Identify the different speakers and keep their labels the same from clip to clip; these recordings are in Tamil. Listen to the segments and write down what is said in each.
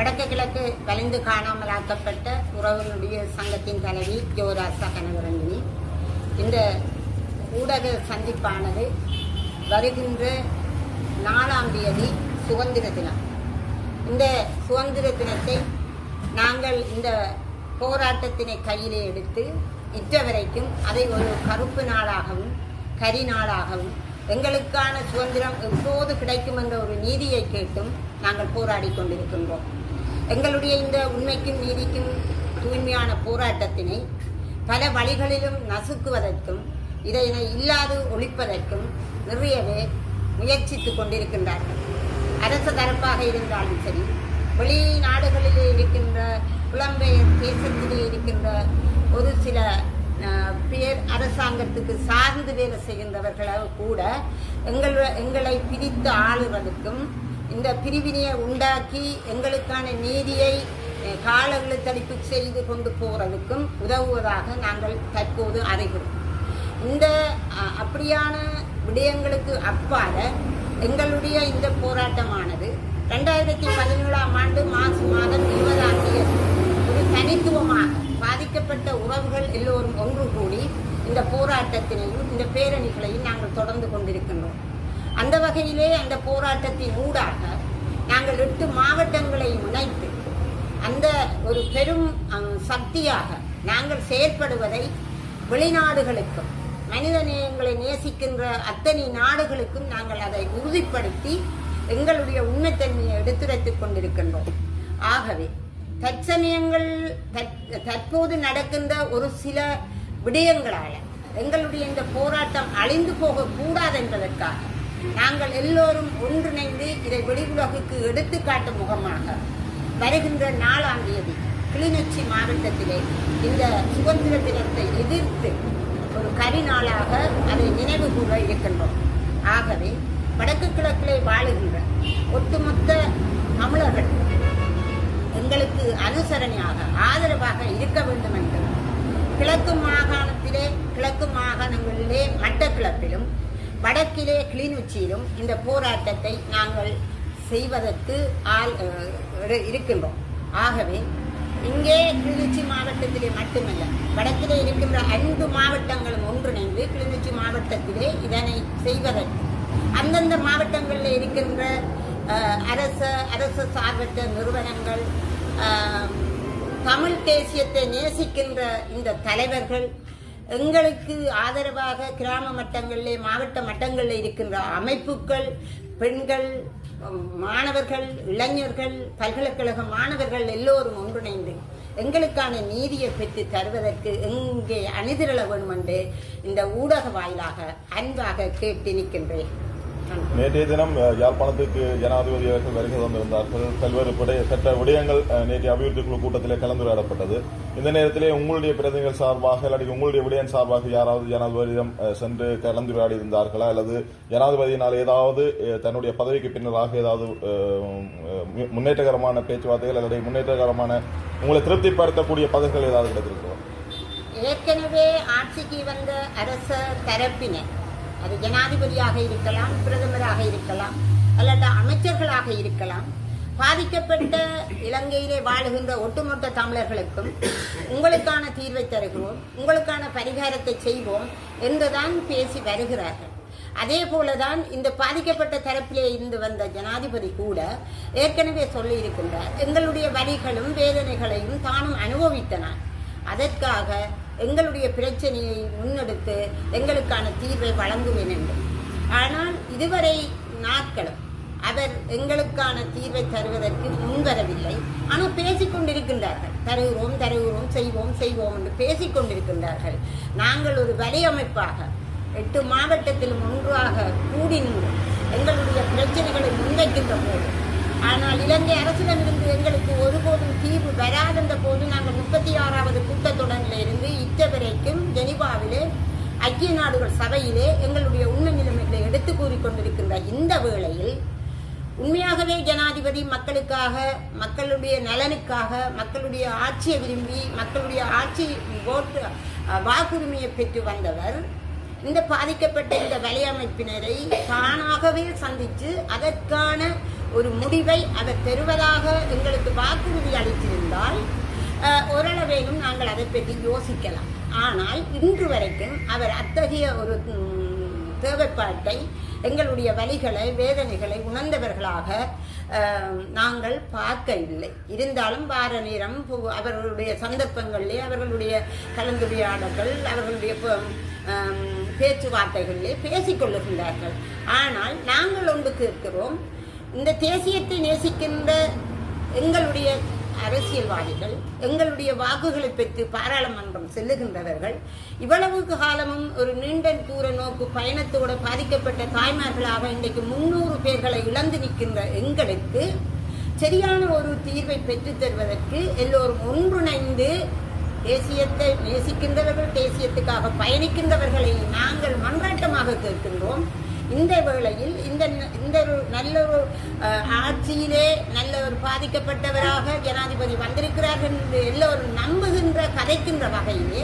Speaker 1: வடக்கு கிழக்கு வலிந்து காணாமலாக்கப்பட்ட உறவுகளுடைய சங்கத்தின் தலைவி ஜோராசா கனகரஞ்சினி இந்த ஊடக சந்திப்பானது வருகின்ற நாலாம் தேதி சுதந்திர தினம். இந்த சுதந்திர தினத்தை நாங்கள் இந்த போராட்டத்தினை கையிலே எடுத்து இற்ற வரைக்கும் அதை ஒரு கருப்பு நாளாகவும் கரி நாளாகவும் எங்களுக்கான சுதந்திரம் எப்போது கிடைக்கும் என்ற ஒரு நீதியை கேட்டும் நாங்கள் போராடி கொண்டிருக்கின்றோம். எங்களுடைய இந்த உண்மைக்கும் நீதிக்கும் தூய்மையான போராட்டத்தினை பல வழிகளிலும் நசுக்குவதற்கும் இதனை இல்லாது ஒழிப்பதற்கும் நிறையவே முயற்சித்துக் கொண்டிருக்கின்றார்கள். அரசு தரப்பாக இருந்தாலும் சரி வெளிநாடுகளிலே இருக்கின்ற புலம்பெயர் தேசத்திலே இருக்கின்ற ஒரு சில பேர் அரசாங்கத்துக்கு சார்ந்து வேலை செய்கின்றவர்களாக கூட எங்கள் எங்களை பிரித்து ஆளுவதற்கும் இந்த பிரிவினையை உண்டாக்கி எங்களுக்கான நீதியை அஹ், கால இழுத்தடிப்பு செய்து கொண்டு போகிறதுக்கும் உதவுவதாக நாங்கள் தற்போது அறிகிறோம். இந்த அப்படியான விடயங்களுக்கு அப்பால எங்களுடைய இந்த போராட்டமானது ரெண்டாயிரத்தி பதினேழாம் ஆண்டு மார்ச் மாதம் இருபதாம் தேதி ஒரு தனித்துவமாக பாதிக்கப்பட்ட உறவுகள் எல்லோரும் ஒன்று கூடி இந்த போராட்டத்தினையும் இந்த பேரணிகளையும் நாங்கள் தொடர்ந்து கொண்டிருக்கின்றோம். அந்த வகையிலே அந்த போராட்டத்தின் ஊடாக நாங்கள் எட்டு மாவட்டங்களை இணைத்து அந்த ஒரு பெரும் சக்தியாக நாங்கள் செயற்படுவதை வெளிநாடுகளுக்கும் மனித நேயங்களை நேசிக்கின்ற அத்தனை நாடுகளுக்கும் நாங்கள் அதை உறுதிப்படுத்தி எங்களுடைய உண்மைத்தன்மையை எடுத்துரைத்துக் கொண்டிருக்கின்றோம். ஆகவே தற்சமயங்கள் தற்- தற்போது நடக்கின்ற ஒரு சில விடயங்களால் எங்களுடைய இந்த போராட்டம் அழிந்து போகக்கூடாது என்பதற்காக நாங்கள் எல்லோரும் ஒன்றிணைந்து இதை வெளியுலகுக்கு எடுத்துக்காட்டும் முகமாக வருகின்ற நாலாம் தேதி கிளிநொச்சி மாவட்டத்திலே இந்த சுதந்திர தினத்தை எதிர்த்து ஒரு கரிநாளாக அதை நினைவு கூற இருக்கின்றோம். ஆகவே வடக்கு கிழக்கிலே வாழுகின்ற ஒட்டுமொத்த தமிழர்கள் எங்களுக்கு அனுசரணையாக ஆதரவாக இருக்க வேண்டும் என்று கிழக்கு மாகாணத்திலே கிழக்கு மாகாணங்களிலே மட்டக்கிழப்பிலும் வடக்கிலே கிளிநொச்சியிலும் இந்த போராட்டத்தை நாங்கள் செய்வதற்கு ஆள் இருக்கின்றோம். ஆகவே இங்கே கிளிநொச்சி மாவட்டத்திலே மட்டுமல்ல வடக்கிலே இருக்கின்ற ஐந்து மாவட்டங்களும் ஒன்றிணைந்து கிளிநொச்சி மாவட்டத்திலே இதனை செய்வதற்கு அந்தந்த மாவட்டங்களில் இருக்கின்ற அஹ், அரச அரசு சார்பற்ற நிறுவனங்கள் தமிழ் தேசியத்தை நேசிக்கின்ற இந்த தலைவர்கள் எங்களுக்கு ஆதரவாக கிராம மட்டங்களிலே மாவட்ட மட்டங்களில் இருக்கின்ற அமைப்புகள் பெண்கள் மாணவர்கள் இளைஞர்கள் பல்கலைக்கழக மாணவர்கள் எல்லோரும் ஒன்றிணைந்து எங்களுக்கான நீதியை பெற்று தருவதற்கு எங்கே அணிதிரள வேண்டும் என்று இந்த ஊடக வாயிலாக அன்பாக கேட்டு நிற்கின்றேன்.
Speaker 2: நேற்றைய தினம் யாழ்ப்பாணத்துக்கு ஜனாதிபதி அவர்கள் வருகை தந்திருந்தார்கள். பல்வேறு சட்ட விடயங்கள் நேற்றைய அபிவிருத்தி குழு கூட்டத்தில் கலந்துரையாடப்பட்டது. இந்த நேரத்திலே உங்களுடைய பிரதிநிதிகள் சார்பாக இல்லாட்டி உங்களுடைய விடயம் சார்பாக யாராவது ஜனாதிபதியிடம் சென்று கலந்துரையாடி இருந்தார்களா அல்லது ஜனாதிபதியினால் ஏதாவது தன்னுடைய பதவிக்கு பின்னராக ஏதாவது மு- முன்னேற்றகரமான பேச்சுவார்த்தைகள் அல்லது முன்னேற்றகரமான உங்களை திருப்திப்படுத்தக்கூடிய பதவிகள் ஏதாவது கிடைத்திருக்கிறோம்
Speaker 1: ஏற்கனவே ஆட்சிக்கு வந்த அரச தரப்பினர் அது ஜனாதிபதியாக இருக்கலாம் பிரதமராக இருக்கலாம் அல்லது அமைச்சர்களாக இருக்கலாம். பாதிக்கப்பட்ட இலங்கையிலே வாழுகின்ற ஒட்டுமொத்த தமிழர்களுக்கும் உங்களுக்கான தீர்வை தருகிறோம் உங்களுக்கான பரிகாரத்தை செய்வோம் என்றுதான் பேசி வருகிறார்கள். அதே போலதான் இந்த பாதிக்கப்பட்ட தரப்பிலே இருந்து வந்த ஜனாதிபதி கூட ஏற்கனவே சொல்லி இருக்கின்றார் எங்களுடைய வரிகளும் வேதனைகளையும் தானும் அனுபவித்தனார். அதற்காக எங்களுடைய பிரச்சனையை முன்னெடுத்து எங்களுக்கான தீர்வை வழங்குவேன் என்று. ஆனால் இதுவரை நாட்களும் அவர் எங்களுக்கான தீர்வை தருவதற்கு முன்வரவில்லை. ஆனால் பேசிக்கொண்டிருக்கின்றார்கள். தருகிறோம் தருகிறோம் செய்வோம் செய்வோம் என்று பேசிக்கொண்டிருக்கின்றார்கள். நாங்கள் ஒரு வலையமைப்பாக எட்டு மாவட்டத்திலும் ஒன்றாக கூடி நின்று எங்களுடைய பிரச்சனைகளை முன்வைக்கின்ற போது ஆனால் இலங்கை அரசிடமிருந்து எங்களுக்கு ஒருபோதும் தீர்வு வராதென்ற போது நாங்கள் முப்பத்தி ஆறாவது கூட்டத்துடனில் இருந்து இத்த வரைக்கும் ஜெனிவாவிலே ஐக்கிய நாடுகள் சபையிலே எங்களுடைய உண்மை நிலைமைகளை எடுத்து கூறிக்கொண்டிருக்கின்ற இந்த வேளையில் உண்மையாகவே ஜனாதிபதி மக்களுக்காக மக்களுடைய நலனுக்காக மக்களுடைய ஆட்சியை விரும்பி மக்களுடைய ஆட்சி ஓட்டு வாக்குரிமையை பெற்று வந்தவர் இந்த பாதிக்கப்பட்ட இந்த வலையமைப்பினரை தானாகவே சந்தித்து அதற்கான ஒரு முடிவை அவர் பெறுவதாக எங்களுக்கு வாக்குறுதி அளித்திருந்தால் ஓரளவேனும் நாங்கள் அதை பற்றி யோசிக்கலாம். ஆனால் இன்று வரைக்கும் அவர் அத்தகைய ஒரு தேவைப்பாட்டை எங்களுடைய வழிகளை வேதனைகளை உணர்ந்தவர்களாக நாங்கள் நாங்கள் பார்க்கவில்லை. இருந்தாலும் வார நேரம் பு- அவர்களுடைய சந்தர்ப்பங்களிலே அவர்களுடைய கலந்துரையாடல்கள் அவர்களுடைய பேச்சுவார்த்தைகளிலே பேசிக்கொள்ளுகின்றார்கள் ஆனால் நாங்கள் ஒன்று கேட்கிறோம் இந்த தேசியத்தை நேசிக்கின்ற எங்களுடைய அரசியல்வாதிகள் எங்களுடைய வாக்குகளை பெற்று பாராளுமன்றம் செல்லுகின்றவர்கள் இவ்வளவு காலமும் ஒரு நீண்ட தூர நோக்கு பயணத்தோடு பாதிக்கப்பட்ட தாய்மார்களாக இன்றைக்கு முன்னூறு பேர்களை இழந்து நிற்கின்ற எங்களுக்கு சரியான ஒரு தீர்வை பெற்றுத் தருவதற்கு எல்லோரும் ஒன்றிணைந்து தேசியத்தை நேசிக்கின்றவர்கள் தேசியத்துக்காக பயணிக்கின்றவர்களை நாங்கள் மன்றாட்டமாக கேட்கின்றோம். இந்த வேளையில் இந்த இந்த ஒரு நல்ல ஒரு ஆட்சியிலே நல்ல ஒரு பாதிக்கப்பட்டவராக ஜனாதிபதி வந்திருக்கிறார்கள் என்று எல்லோரும் நம்புகின்ற கதைக்கின்ற வகையிலே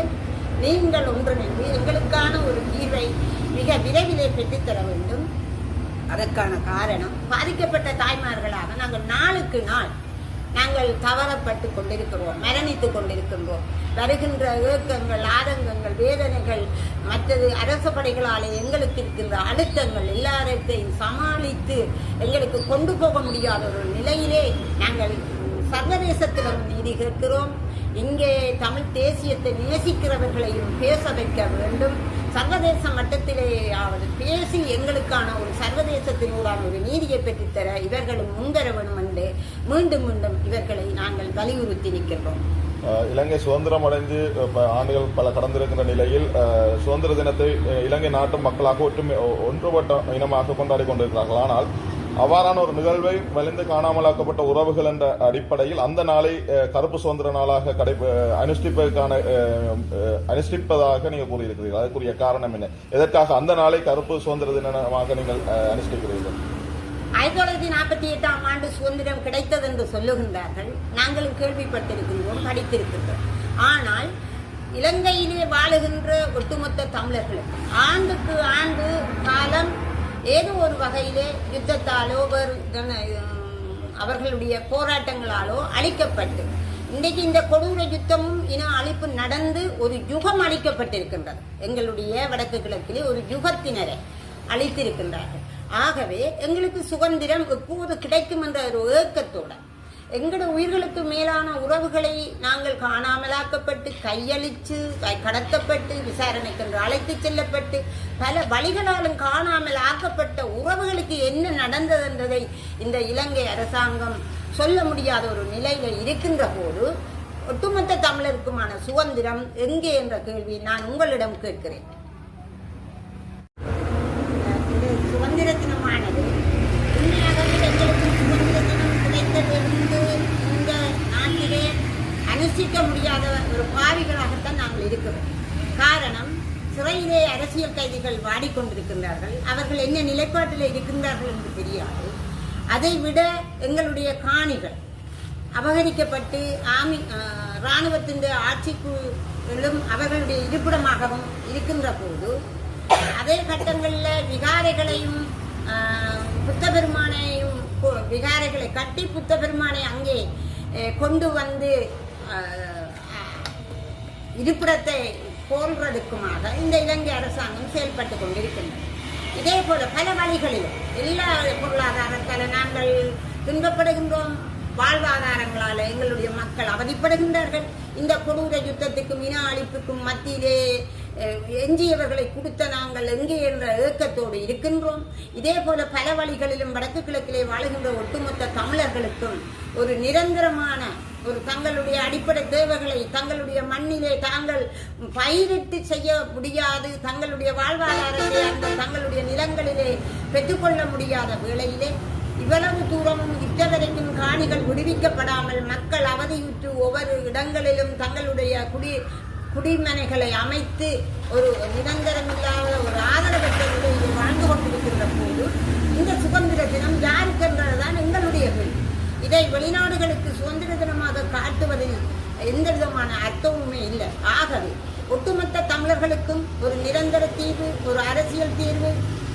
Speaker 1: நீங்கள் ஒன்றிணைந்து எங்களுக்கான ஒரு தீர்வை மிக விரைவிலே பெற்றுத்தர வேண்டும். அதற்கான காரணம் பாதிக்கப்பட்ட தாய்மார்களாக நாங்கள் நாளுக்கு நாள் நாங்கள் தவறப்பட்டு கொண்டிருக்கிறோம் மரணித்துக் கொண்டிருக்கின்றோம். வருகின்ற ஏக்கங்கள் ஆதங்கங்கள் வேதனைகள் மற்றது அரச படைகளாலே எங்களுக்கு இருக்கின்ற அழுத்தங்கள் எல்லாத்தையும் சமாளித்து எங்களுக்கு கொண்டு போக முடியாத ஒரு நிலையிலே நாங்கள் சர்வதேசத்திடம் நீதி கேட்கிறோம். இங்கே தமிழ் தேசியத்தை நேசிக்கிறவர்களையும் பேச வைக்க வேண்டும். சர்வதேச மட்டத்திலேயாவது பேசி எங்களுக்கான ஒரு சர்வதேசத்தினூடான ஒரு நீதியை பெற்றுத்தர இவர்களும் முன்வர வேண்டும் என்று மீண்டும் மீண்டும் இவர்களை நாங்கள் வலியுறுத்தி நிற்கின்றோம்.
Speaker 2: இலங்கை சுதந்திரம் அடைந்து ஆண்டுகள் பல கடந்திருக்கின்ற நிலையில் சுதந்திர தினத்தை இலங்கை நாட்டு மக்களாக ஒற்றுமை ஒன்றுபட்ட இனமாக கொண்டாடி கொண்டிருக்கிறார்கள். ஆனால் அவ்வாறான ஒரு நிகழ்வை வலிந்து காணாமலாக்கப்பட்ட உறவுகள் என்ற அடிப்படையில் அந்த நாளை கருப்பு சுதந்திர நாளாக கடை அனுஷ்டிப்பதற்கான அனுஷ்டிப்பதாக நீங்கள் கூறியிருக்கிறீர்கள். அதற்குரிய காரணம் என்ன? எதற்காக அந்த நாளை கருப்பு சுதந்திர தினமாக நீங்கள் அஹ், அனுஷ்டிக்கிறீர்கள்?
Speaker 1: நாற்பத்தி எட்டாம் ஆண்டு சுதந்திரம் கிடைத்தது என்று சொல்லுகின்றார்கள். நாங்களும் கேள்விப்பட்டிருக்கின்றோம் படித்திருக்கின்றோம். ஆனால் இலங்கையிலே வாழுகின்ற ஒட்டுமொத்த தமிழர்களுக்கு ஆண்டுக்கு ஆண்டு காலம் ஏதோ ஒரு வகையிலே யுத்தத்தாலோ வேறு அவர்களுடைய போராட்டங்களாலோ அழிக்கப்பட்டு இன்றைக்கு இந்த கொடூர யுத்தமும் இன அழிப்பு நடந்து ஒரு யுகம் அளிக்கப்பட்டிருக்கின்றது எங்களுடைய வடக்கு கிழக்கிலே ஒரு யுகத்தினரை. அளித்திருக்கின்றார்கள். ஆகவே எங்களுக்கு சுதந்திரம் எப்போது கிடைக்கும் என்ற ஒரு ஏக்கத்தோட எங்களோட உயிர்களுக்கு மேலான உறவுகளை நாங்கள் காணாமலாக்கப்பட்டு கையளித்து கை- கடத்தப்பட்டு விசாரணைக்கு என்று அழைத்துச் செல்லப்பட்டு பல வழிகளாலும் காணாமல் ஆக்கப்பட்ட உறவுகளுக்கு என்ன நடந்தது என்பதை இந்த இலங்கை அரசாங்கம் சொல்ல முடியாத ஒரு நிலையில இருக்கின்ற போது ஒட்டுமொத்த தமிழருக்குமான சுதந்திரம் எங்கே என்ற கேள்வி நான் உங்களிடம் கேட்கிறேன் இந்த சுதந்திர தினமானது உண்மையாகவே எங்களுக்கு சுதந்திர தினம் கிடைத்ததிலிருந்து இந்த நாட்டிலே அனுஷ்டிக்க முடியாத ஒரு பாவிகளாகத்தான் நாங்கள் இருக்கிறோம் காரணம் சிறையிலே அரசியல் வாடிக்கொண்டிருக்கின்றார்கள். அவர்கள் என்ன நிலைப்பாட்டில் இருக்கின்றார்கள் என்று தெரியாது. அதை விட எங்களுடைய காணிகள் அபகரிக்கப்பட்டு ஆமி இராணுவத்தின் ஆட்சிக்குள்ளும் அவர்களுடைய இருப்பிடமாகவும் இருக்கின்ற போது அதே கட்டங்களில் விகாரைகளையும் புத்த பெருமானையும் விகாரைகளை கட்டி புத்த பெருமானை அங்கே கொண்டு வந்து இருப்பிடத்தை போன்றதுக்குமாக இந்த இலங்கை அரசாங்கம் செயல்பட்டு கொண்டிருக்கின்றது. இதே போல பல வழிகளிலும் எல்லா பொருளாதாரத்தால் நாங்கள் துன்பப்படுகின்றோம். வாழ்வாதாரங்களால எங்களுடைய மக்கள் அவதிப்படுகின்றார்கள். இந்த கொடூர யுத்தத்துக்கும் இன அழிப்புக்கும் மத்தியிலே எஞ்சியவர்களை கொடுத்த நாங்கள் எங்கே என்ற ஏக்கத்தோடு இருக்கின்றோம். இதே போல பல வழிகளிலும் வடக்கு கிழக்கிலே வாழுகின்ற ஒட்டுமொத்த தமிழர்களுக்கும் ஒரு நிரந்தரமான ஒரு தங்களுடைய அடிப்படை தேவைகளை தங்களுடைய மண்ணிலே தாங்கள் பயிரிட்டு செய்ய முடியாது தங்களுடைய வாழ்வாதாரத்தை அந்த தங்களுடைய நிலங்களிலே பெற்றுக்கொள்ள முடியாத வேளையிலே இவ்வளவு தூரமும் இத்தவரைக்கும் காணிகள் விடுவிக்கப்படாமல் மக்கள் அவதியுற்று ஒவ்வொரு இடங்களிலும் தங்களுடைய குடி குடிமனைகளை அமைத்து ஒரு நிரந்தரமில்லாத ஒரு ஆதரவற்ற வாழ்ந்து கொண்டிருக்கின்ற போது இந்த சுதந்திர தினம் யாருக்கென்றதுதான் எங்களுடைய கேள்வி. இதை வெளிநாடுகளுக்கு சுதந்திர தினமாக காட்டுவதில் எந்த விதமான அர்த்தமுமே இல்லை. ஆகவே ஒட்டுமொத்த தமிழர்களுக்கும் ஒரு நிரந்தர தீர்வு ஒரு அரசியல் தீர்வு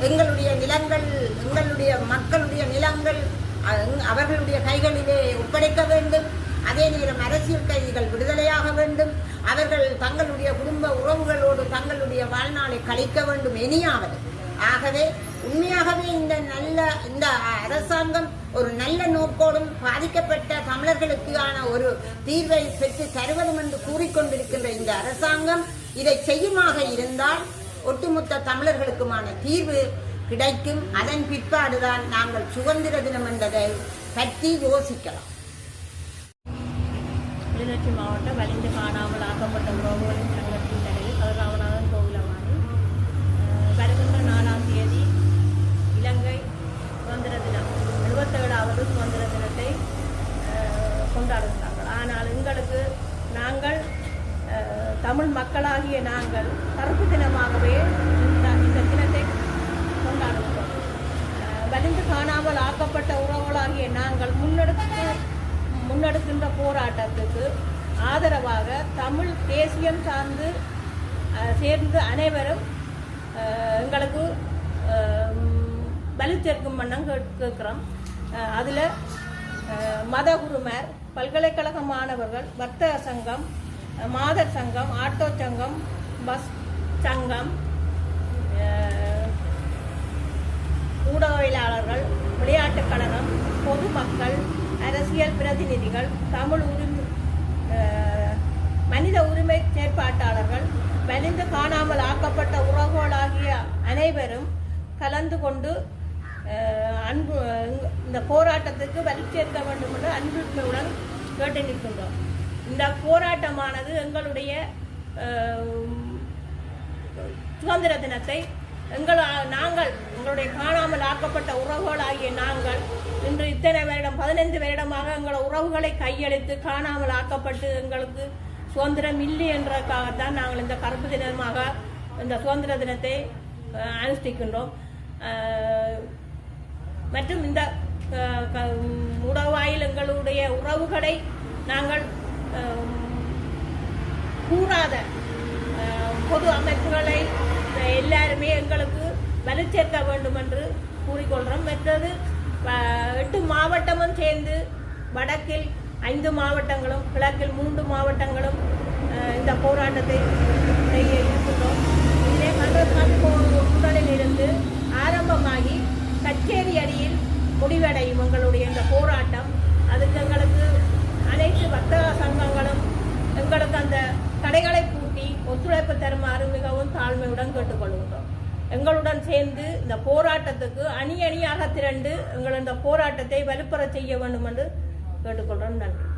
Speaker 1: எங்களுடைய நிலங்கள் எங்களுடைய மக்களுடைய நிலங்கள் அவர்களுடைய கைகளிலே ஒப்படைக்க வேண்டும். அதே நேரம் அரசியல் கைதிகள் விடுதலையாக வேண்டும். அவர்கள் தங்களுடைய குடும்ப உறவுகளோடு தங்களுடைய வாழ்நாளை கழிக்க வேண்டும் இனியாவது. ஆகவே உண்மையாகவே இந்த நல்ல இந்த அரசாங்கம் ஒரு நல்ல நோக்கோடும் பாதிக்கப்பட்ட தமிழர்களுக்கான ஒரு தீர்வை பெற்று தருவதும் என்று கூறிக்கொண்டிருக்கின்ற இந்த அரசாங்கம் இதை செய்யுமாக இருந்தால் ஒட்டுமொத்த தமிழர்களுக்குமான தீர்வு கிடைக்கும். அதன் பிற்பாடுதான் நாங்கள் சுதந்திர தினம் என்பதை பற்றி யோசிக்கலாம்.
Speaker 3: கிளிநொச்சி மாவட்டம் வலிந்து காணாமல் ஆக்கப்பட்ட உறவுகளின் சங்கத்தின் நிலையில் கதிராமநாதன் கோவிலவாணி அஹ், வருகின்ற நாலாம் தேதி இலங்கை சுதந்திர தினம் எழுபத்தேழாவது சுதந்திர தினத்தை அஹ், கொண்டாடுகிறார்கள் ஆனால் எங்களுக்கு நாங்கள் அஹ், தமிழ் மக்களாகிய நாங்கள் கருப்பு தினமாகவே இந்த இந்த தினத்தை கொண்டாடுகிறோம் அஹ், வலிந்து காணாமல் ஆக்கப்பட்ட உறவுகளாகிய நாங்கள் முன்னெடுத்து முன்னெடுக்கின்ற போராட்டத்துக்கு ஆதரவாக தமிழ் தேசியம் சார்ந்து சேர்ந்து அனைவரும் எங்களுக்கு பலி சேர்க்கும் வண்ணம் கேட்கிறோம். அதில் மதகுருமர் பல்கலைக்கழக மாணவர்கள் வர்த்தக சங்கம் மாதர் சங்கம் ஆட்டோ சங்கம் பஸ் சங்கம் ஊடகவியலாளர்கள் விளையாட்டுக் கழகம் பொதுமக்கள் அரசியல் பிரதிநிதிகள் தமிழ் உரிமை மனித உரிமை செயற்பாட்டாளர்கள் மலிந்து காணாமல் ஆக்கப்பட்ட உறவுகளாகிய அனைவரும் கலந்து கொண்டு அன்பு இந்த போராட்டத்துக்கு வலி சேர்க்க வேண்டும் என்று அன்புடன் கேட்டு நிற்கின்றோம். இந்த போராட்டமானது எங்களுடைய சுதந்திர தினத்தை எங்கள் நாங்கள் எங்களுடைய காணாமல் ஆக்கப்பட்ட உறவுகளாகிய நாங்கள் இன்று இத்தனை வருடம் பதினைந்து வருடமாக எங்கள் உறவுகளை கையெழுத்து காணாமல் ஆக்கப்பட்டு எங்களுக்கு சுதந்திரம் இல்லை என்றதுக்காகத்தான் நாங்கள் இந்த கருப்பு தினமாக இந்த சுதந்திர தினத்தை அனுஷ்டிக்கின்றோம். மற்றும் இந்த உடவாயில் உறவாயில் எங்களுடைய உறவுகளை நாங்கள் கூறாத பொது அமைப்புகளை எல்லாருமே எங்களுக்கு வலு சேர்க்க வேண்டும் என்று கூறிக்கொள்கிறோம் மற்றது எட்டு மாவட்டமும் சேர்ந்து வடக்கில் ஐந்து மாவட்டங்களும் கிழக்கில் மூன்று மாவட்டங்களும் இந்த போராட்டத்தை செய்ய இருக்கின்றோம். எங்களுடன் சேர்ந்து இந்த போராட்டத்துக்கு அணி அணியாக திரண்டு எங்கள் இந்த போராட்டத்தை வலுப்பெற செய்ய வேண்டும் என்று கேட்டுக்கொள்கிறோம். நன்றி.